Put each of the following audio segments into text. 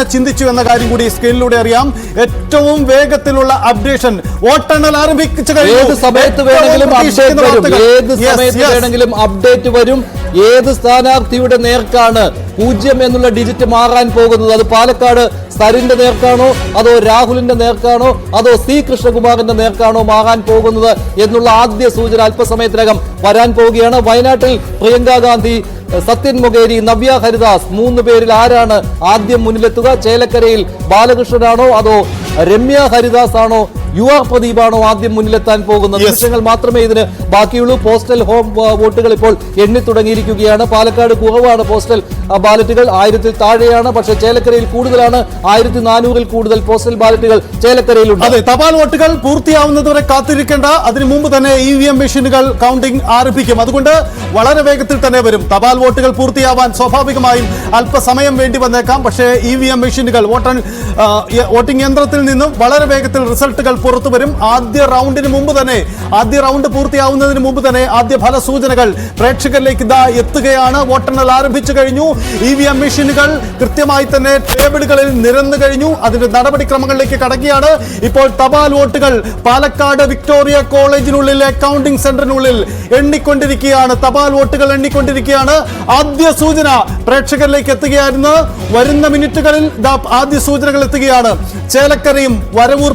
എങ്ങനെ ചിന്തിച്ചു എന്ന കാര്യം കൂടി സ്ക്രീനിലൂടെ അറിയാം ഏറ്റവും വേഗത്തിലുള്ള അപ്ഡേഷൻ വോട്ടെണ്ണൽ ആരംഭിച്ചു കഴിഞ്ഞു. ഏത് സമയത്ത് വേണമെങ്കിലും അപ്ഡേറ്റ് വരും. ഏത് സ്ഥാനാർത്ഥിയുടെ നേർക്കാണ് പൂജ്യം എന്നുള്ള ഡിജിറ്റ് മാറാൻ പോകുന്നത്? അത് പാലക്കാട് സരിന്റെ നേർക്കാണോ? അതോ രാഹുലിന്റെ നേർക്കാണോ? അതോ സി കൃഷ്ണകുമാറിന്റെ നേർക്കാണോ മാറാൻ പോകുന്നത് എന്നുള്ള ആദ്യ സൂചന അല്പസമയത്തിനകം വരാൻ പോവുകയാണ്. വയനാട്ടിൽ പ്രിയങ്ക ഗാന്ധി സത്യൻ മൊകേരി നവ്യ ഹരിദാസ് മൂന്ന് പേരിൽ ആരാണ് ആദ്യം മുന്നിലെത്തുക? ചേലക്കരയിൽ ബാലകൃഷ്ണനാണോ അതോ രമ്യ ഹരിദാസ് ആണോ യു ആർ പ്രദീപാണോ ആദ്യം മുന്നിലെത്താൻ പോകുന്നത്? നിമിഷങ്ങൾ മാത്രമേ ഇതിന് ബാക്കിയുള്ളൂ. പോസ്റ്റൽ ഹോം വോട്ടുകൾ ഇപ്പോൾ എണ്ണി തുടങ്ങിയിരിക്കുകയാണ്. പാലക്കാട് കുറവാണ് പോസ്റ്റൽ ബാലറ്റുകൾ. ആയിരത്തിൽ താഴെയാണ് പക്ഷേ ചേലക്കരയിൽ കൂടുതലാണ്. ആയിരത്തി നാനൂറിൽ കൂടുതൽ പോസ്റ്റൽ ബാലറ്റുകൾ ചേലക്കരയിലുണ്ട്. അതെ തപാൽ വോട്ടുകൾ പൂർത്തിയാവുന്നതുവരെ കാത്തിരിക്കേണ്ട. അതിനു മുമ്പ് തന്നെ ഇ വി എം മെഷീനുകൾ കൗണ്ടിംഗ് ആരംഭിക്കും. അതുകൊണ്ട് വളരെ വേഗത്തിൽ തന്നെ വരും. തപാൽ വോട്ടുകൾ പൂർത്തിയാവാൻ സ്വാഭാവികമായും അല്പസമയം വേണ്ടി വന്നേക്കാം. പക്ഷേ ഇ വി എം മെഷീനുകൾ വോട്ടൺ വോട്ടിംഗ് യന്ത്രത്തിൽ നിന്നും വളരെ വേഗത്തിൽ റിസൾട്ടുകൾ പുറത്തു വരും. ആദ്യ റൗണ്ടിന് മുമ്പ് തന്നെ ആദ്യ റൗണ്ട് പൂർത്തിയാവുന്നതിന് മുമ്പ് തന്നെ ആദ്യ ഫലസൂചനകൾ പ്രേക്ഷകരിലേക്ക് ഇതാ എത്തുകയാണ്. വോട്ടെണ്ണൽ ആരംഭിച്ചു കഴിഞ്ഞു. ഇ വി എം മെഷീനുകൾ കൃത്യമായി തന്നെ ടേബിളുകളിൽ നിരന്നു കഴിഞ്ഞു. അതിന്റെ നടപടിക്രമങ്ങളിലേക്ക് കടക്കുകയാണ്. ഇപ്പോൾ തപാൽ വോട്ടുകൾ പാലക്കാട് വിക്ടോറിയ കോളേജിനുള്ളിലെ അക്കൗണ്ടിംഗ് സെന്ററിനുള്ളിൽ എണ്ണിക്കൊണ്ടിരിക്കുകയാണ്. തപാൽ വോട്ടുകൾ എണ്ണിക്കൊണ്ടിരിക്കുകയാണ്. ആദ്യ സൂചന പ്രേക്ഷകരിലേക്ക് എത്തുകയായിരുന്നു. വരുന്ന മിനിറ്റുകളിൽ ആദ്യ സൂചനകൾ എത്തുകയാണ്. ചേലക്കരയും വരവൂർ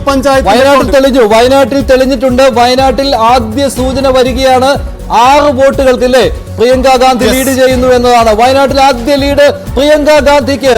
വയനാട്ടിൽ തെളിഞ്ഞു. വയനാട്ടിൽ തെളിഞ്ഞിട്ടുണ്ട്. വയനാട്ടിൽ ആദ്യ സൂചന വരികയാണ് ആറ് വോട്ടുകൾക്ക് അല്ലേ പ്രിയങ്ക ഗാന്ധി ലീഡ് ചെയ്യുന്നു എന്നതാണ്. വയനാട്ടിൽ ആദ്യ ലീഡ് പ്രിയങ്ക ഗാന്ധിക്ക്